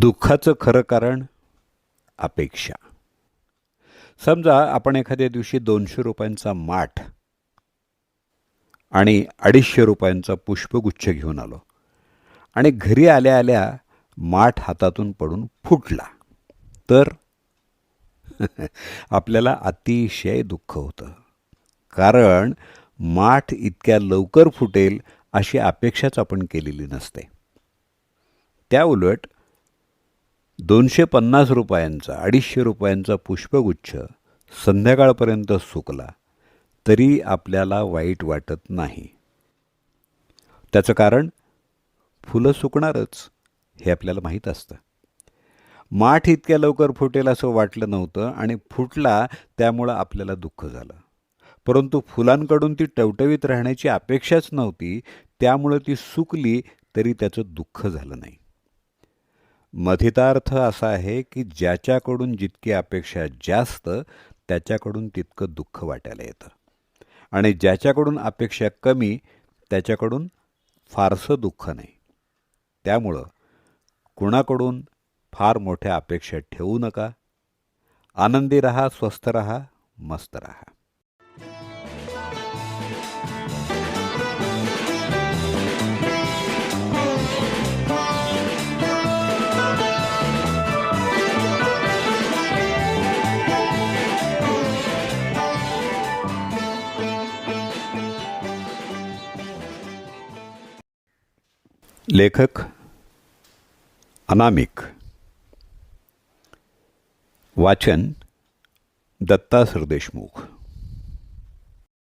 दुःखाचं खरं कारण अपेक्षा. समजा आपण एखाद्या दिवशी दोनशे रुपयांचा माठ आणि अडीचशे रुपयांचा पुष्पगुच्छ घेऊन आलो आणि घरी आल्या आल्या माठ हातातून पडून फुटला तर आपल्याला अतिशय दुःख होतं. कारण माठ इतक्या लवकर फुटेल अशी अपेक्षाच आपण केलेली नसते. त्याउलट दोनशे पन्नास रुपयांचा अडीचशे रुपयांचा पुष्पगुच्छ संध्याकाळपर्यंत सुकला तरी आपल्याला वाईट वाटत नाही. त्याचं कारण फुलं सुकणारच हे आपल्याला माहीत असतं. माठ इतक्या लवकर फुटेल असं वाटलं नव्हतं आणि फुटला त्यामुळं आपल्याला दुःख झालं. परंतु फुलांकडून ती टवटवीत राहण्याची अपेक्षाच नव्हती त्यामुळं ती सुकली तरी त्याचं दुःख झालं नाही. मथितार्थ असा आहे की ज्याच्याकडून जितकी अपेक्षा जास्त त्याच्याकडून तितकं दुःख वाटायला येतं. आणि ज्याच्याकडून अपेक्षा कमी त्याच्याकडून फारसं दुःख नाही. त्यामुळं कुणाकडून फार मोठ्या अपेक्षा ठेवू नका. आनंदी रहा स्वस्थ रहा मस्त रहा. लेखक अनामिक वाचन दत्ता सरदेशमुख.